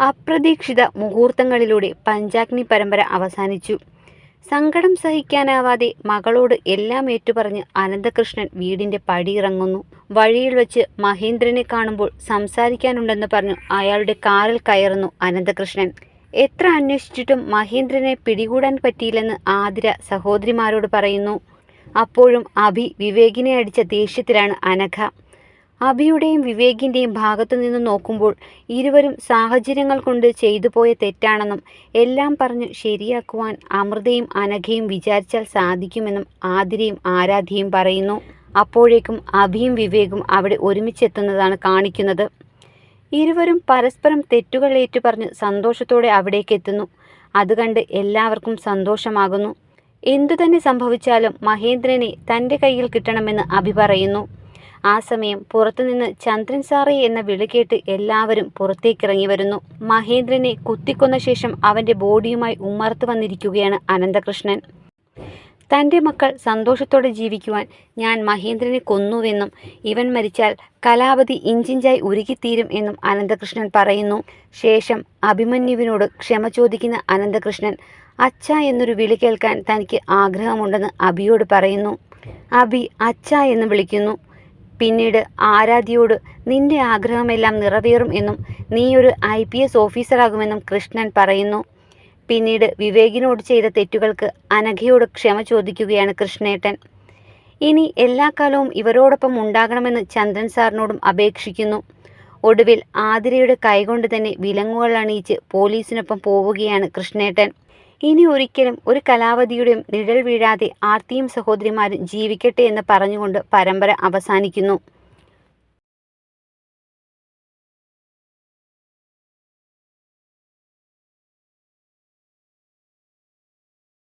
അപ്രതീക്ഷിത മുഹൂർത്തങ്ങളിലൂടെ പഞ്ചാഗ്നി പരമ്പര അവസാനിച്ചു. സങ്കടം സഹിക്കാനാവാതെ മകളോട് എല്ലാം ഏറ്റുപറഞ്ഞ് അനന്തകൃഷ്ണൻ വീടിന്റെ പടിയിറങ്ങുന്നു. വഴിയിൽ വെച്ച് മഹേന്ദ്രനെ കാണുമ്പോൾ സംസാരിക്കാനുണ്ടെന്ന് പറഞ്ഞു അയാളുടെ കാറിൽ കയറുന്നു അനന്തകൃഷ്ണൻ. എത്ര അന്വേഷിച്ചിട്ടും മഹേന്ദ്രനെ പിടികൂടാൻ പറ്റിയില്ലെന്ന് ആതിര സഹോദരിമാരോട് പറയുന്നു. അപ്പോഴും അഭി വിവേകിനെ അടിച്ച ദേഷ്യത്തിലാണ് അനഘ. അഭിയുടെയും വിവേകിന്റെയും ഭാഗത്തു നിന്ന് നോക്കുമ്പോൾ ഇരുവരും സാഹചര്യങ്ങൾ കൊണ്ട് ചെയ്തു പോയ തെറ്റാണെന്നും എല്ലാം പറഞ്ഞു ശരിയാക്കുവാൻ അമൃതയും അനഘയും വിചാരിച്ചാൽ സാധിക്കുമെന്നും ആതിരയും ആരാധ്യയും പറയുന്നു. അപ്പോഴേക്കും അഭിയും വിവേകും അവിടെ ഒരുമിച്ചെത്തുന്നതാണ് കാണിക്കുന്നത്. ഇരുവരും പരസ്പരം തെറ്റുകൾ ഏറ്റുപറഞ്ഞ് സന്തോഷത്തോടെ അവിടേക്ക് എത്തുന്നു. അത് കണ്ട് എല്ലാവർക്കും സന്തോഷമാകുന്നു. എന്തു തന്നെ സംഭവിച്ചാലും മഹേന്ദ്രനെ തന്റെ കയ്യിൽ കിട്ടണമെന്ന് അഭി പറയുന്നു. ആ സമയം പുറത്തുനിന്ന് ചന്ദ്രൻ സാറി എന്ന വിളി കേട്ട് എല്ലാവരും പുറത്തേക്കിറങ്ങി വരുന്നു. മഹേന്ദ്രനെ കുത്തിക്കൊന്ന ശേഷം അവന്റെ ബോഡിയുമായി ഉമ്മർത്ത് വന്നിരിക്കുകയാണ് അനന്തകൃഷ്ണൻ. തന്റെ മക്കൾ സന്തോഷത്തോടെ ജീവിക്കുവാൻ ഞാൻ മഹേന്ദ്രനെ കൊന്നുവെന്നും ഇവൻ മരിച്ചാൽ കലാപതി ഇഞ്ചിഞ്ചായി ഉരുകിത്തീരും എന്നും അനന്തകൃഷ്ണൻ പറയുന്നു. ശേഷം അഭിമന്യുവിനോട് ക്ഷമ ചോദിക്കുന്ന അനന്തകൃഷ്ണൻ അച്ഛ എന്നൊരു വിളി കേൾക്കാൻ തനിക്ക് ആഗ്രഹമുണ്ടെന്ന് അഭിയോട് പറയുന്നു. അഭി അച്ഛ എന്ന് വിളിക്കുന്നു. പിന്നീട് ആരാധ്യയോട് നിന്റെ ആഗ്രഹമെല്ലാം നിറവേറും എന്നും നീ ഒരു ഐ പി എസ് ഓഫീസറാകുമെന്നും കൃഷ്ണൻ പറയുന്നു. പിന്നീട് വിവേകിനോട് ചെയ്ത തെറ്റുകൾക്ക് അനഘയോട് ക്ഷമ ചോദിക്കുകയാണ് കൃഷ്ണേട്ടൻ. ഇനി എല്ലാ കാലവും ഇവരോടൊപ്പം ഉണ്ടാകണമെന്ന് ചന്ദ്രൻ സാറിനോടും അപേക്ഷിക്കുന്നു. ഒടുവിൽ ആതിരയുടെ കൈകൊണ്ട് തന്നെ വിലങ്ങുകൾ അണിയിച്ച് പോലീസിനൊപ്പം പോവുകയാണ് കൃഷ്ണേട്ടൻ. ഇനി ഒരിക്കലും ഒരു കലാവതിയുടെയും നിഴൽ വീഴാതെ ആർത്തിയും സഹോദരിമാരും ജീവിക്കട്ടെ എന്ന് പറഞ്ഞുകൊണ്ട് പരമ്പര അവസാനിക്കുന്നു.